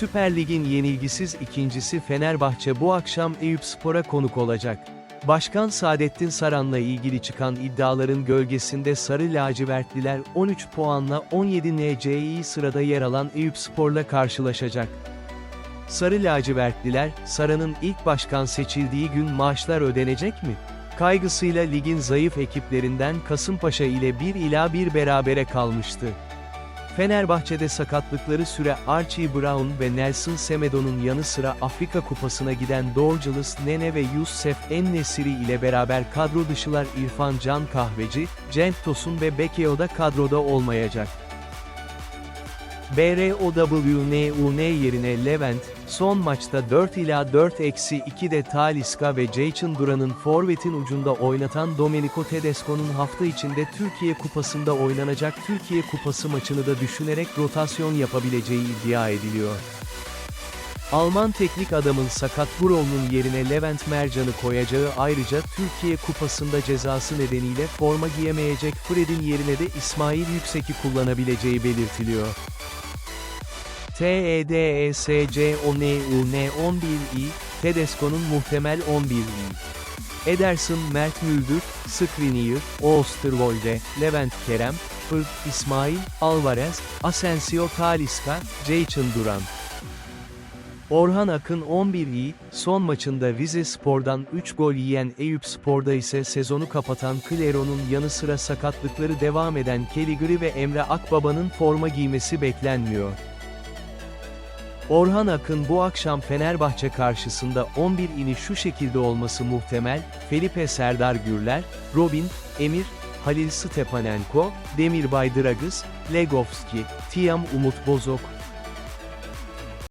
Süper Lig'in yenilgisiz ikincisi Fenerbahçe bu akşam Eyüpspor'a konuk olacak. Başkan Saadettin Saran'la ilgili çıkan iddiaların gölgesinde Sarı Lacivertliler 13 puanla 17 NCİ sırada yer alan Eyüpspor'la karşılaşacak. Sarı lacivertliler, Sara'nın ilk başkan seçildiği gün maaşlar ödenecek mi? Kaygısıyla ligin zayıf ekiplerinden Kasımpaşa ile 1 ila 1 berabere kalmıştı. Fenerbahçe'de sakatlıkları süre Archie Brown ve Nelson Semedo'nun yanı sıra Afrika Kupası'na giden Dorgeles Nene ve Youssef En-Nesiri ile beraber kadro dışılar İrfan Can Kahveci, Cenk Tosun ve Bekeo'da kadroda olmayacak. BROWNUN yerine Levent, son maçta 4 ila 4-2'de Talisca ve Jaycın Duran'ın forvetin ucunda oynatan Domenico Tedesco'nun hafta içinde Türkiye Kupası'nda oynanacak Türkiye Kupası maçını da düşünerek rotasyon yapabileceği iddia ediliyor. Alman teknik adamın sakat Burol'un yerine Levent Mercan'ı koyacağı ayrıca Türkiye Kupası'nda cezası nedeniyle forma giyemeyecek Fred'in yerine de İsmail Yüksek'i kullanabileceği belirtiliyor. E TEDESCONUN11i, Tedesco'nun muhtemel 11i. Ederson, Mert Müldür, Skriniar, Oosterwolde, Levent Kerem, Fırt, İsmail, Alvarez, Asensio Talisca, Jaycın Duran. Orhan Akın 11'i, son maçında Rize Spor'dan 3 gol yiyen Eyüp Spor'da ise sezonu kapatan Clero'nun yanı sıra sakatlıkları devam eden Keligri ve Emre Akbaba'nın forma giymesi beklenmiyor. Orhan Akın bu akşam Fenerbahçe karşısında 11 ini şu şekilde olması muhtemel, Felipe Serdar Gürler, Robin, Emir, Halil Stepanenko, Demirbay Dragız, Legovski, Tiam Umut Bozok,